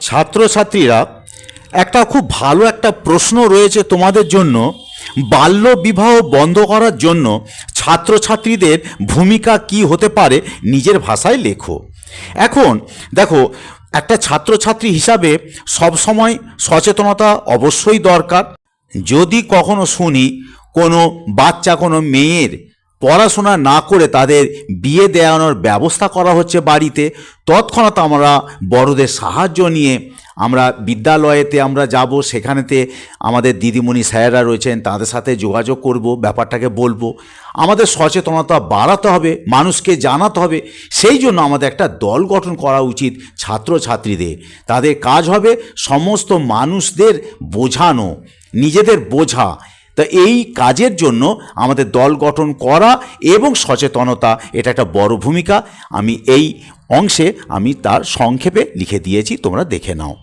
ছাত্রছাত্রীরা, একটা খুব ভালো একটা প্রশ্ন রয়েছে তোমাদের জন্য। বাল্য বিবাহ বন্ধ করার জন্য ছাত্রছাত্রীদের ভূমিকা কি হতে পারে নিজের ভাষায় লেখো। এখন দেখো, একটা ছাত্রছাত্রী হিসাবে সবসময় সচেতনতা অবশ্যই দরকার। যদি কখনো শুনি কোনো বাচ্চা, কোনো মেয়ের পড়াশোনা না করে তাদের বিয়ে দেওয়ানোর ব্যবস্থা করা হচ্ছে বাড়িতে। তৎক্ষণাৎ আমরা বড়দের সাহায্য নিয়ে আমরা বিদ্যালয়েতে আমরা যাব, সেখানেতে আমাদের দিদিমণি স্যারেরা রয়েছেন, তাদের সাথে যোগাযোগ করব, ব্যাপারটাকে বলব। আমাদের সচেতনতা বাড়াতে হবে, মানুষকে জানাতে হবে। সেই জন্য আমাদের একটা দল গঠন করা উচিত ছাত্রছাত্রীদের। তাদের কাজ হবে সমস্ত মানুষদের বোঝানো, নিজেদের বোঝা। তা এই কাজের জন্য আমাদের দল গঠন করা এবং সচেতনতা, এটা একটা বড় ভূমিকা। আমি এই অংশে আমি তার সংক্ষেপে লিখে দিয়েছি, তোমরা দেখে নাও।